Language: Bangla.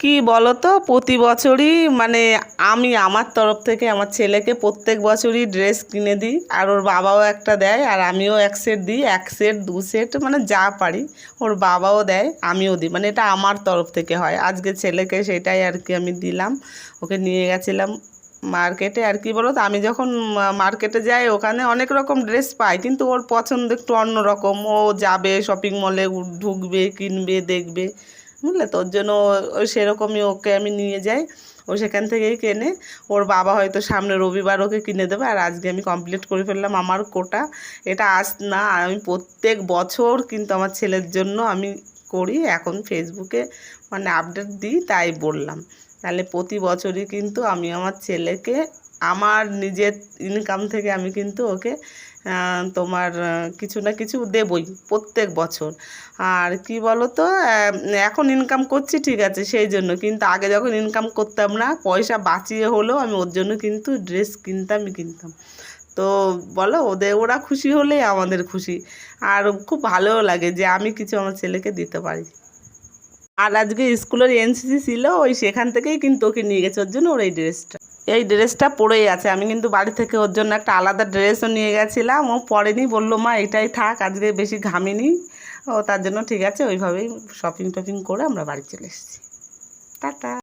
কি বলো তো প্রতি বছরই মানে আমি আমার তরফ থেকে আমার ছেলেকে প্রত্যেক বছরই ড্রেস কিনে দিই। আর ওর বাবাও একটা দেয় আর আমিও এক সেট দিই। এক সেট, দু সেট মানে যা পারি ওর বাবাও দেয়, আমিও দিই। মানে এটা আমার তরফ থেকে হয়। আজকে ছেলেকে সেটাই আর কি আমি দিলাম। ওকে নিয়ে গেছিলাম মার্কেটে। আর কি বলো তো আমি যখন মার্কেটে যাই, ওখানে অনেক রকম ড্রেস পাই, কিন্তু ওর পছন্দ একটু অন্য রকম ও যাবে শপিং মলে ঢুকবে, কিনবে, দেখবে। বুঝলে? তোর জন্য ওই সেরকমই ওকে আমি নিয়ে যাই। ও সেখান থেকেই কেনে। ওর বাবা হয়তো সামনে রবিবার ওকে কিনে দেবে। আর আজকে আমি কমপ্লিট করে ফেললাম আমার কোটা। এটা আজ না, আমি প্রত্যেক বছর কিন্তু আমার ছেলের জন্য আমি করি। এখন ফেসবুকে মানে আপডেট দিই, তাই বললাম। তাহলে প্রতি বছরই কিন্তু আমি আমার ছেলেকে, আমার নিজের ইনকাম থেকে আমি কিন্তু ওকে তোমার কিছু না কিছু দেবই প্রত্যেক বছর। আর কি বলো তো এখন ইনকাম করছি ঠিক আছে সেই জন্য, কিন্তু আগে যখন ইনকাম করতাম না, পয়সা বাঁচিয়ে হলেও আমি ওর জন্য কিন্তু ড্রেস কিনতামই কিনতাম। তো বলো, ওদের, ওরা খুশি হলেই আমাদের খুশি। আর খুব ভালোও লাগে যে আমি কিছু আমার ছেলেকে দিতে পারি। আর আজকে স্কুলের এনসিসি ছিল, ওই সেখান থেকেই কিন্তু ওকে নিয়ে গেছে। ওর জন্য ওর এই ড্রেসটা। এই ড্রেসটা পরেই আছে। আমি কিন্তু বাড়ি থেকে ওর জন্য একটা আলাদা ড্রেসও নিয়ে গেছিলাম। ও পরেনি, বলল, মা, এটাই থাক, আজকে বেশি ঘামিনি ও তার জন্য, ঠিক আছে, ওইভাবেই শপিং টপিং করে আমরা বাড়ি চলে এসেছি। টাটা।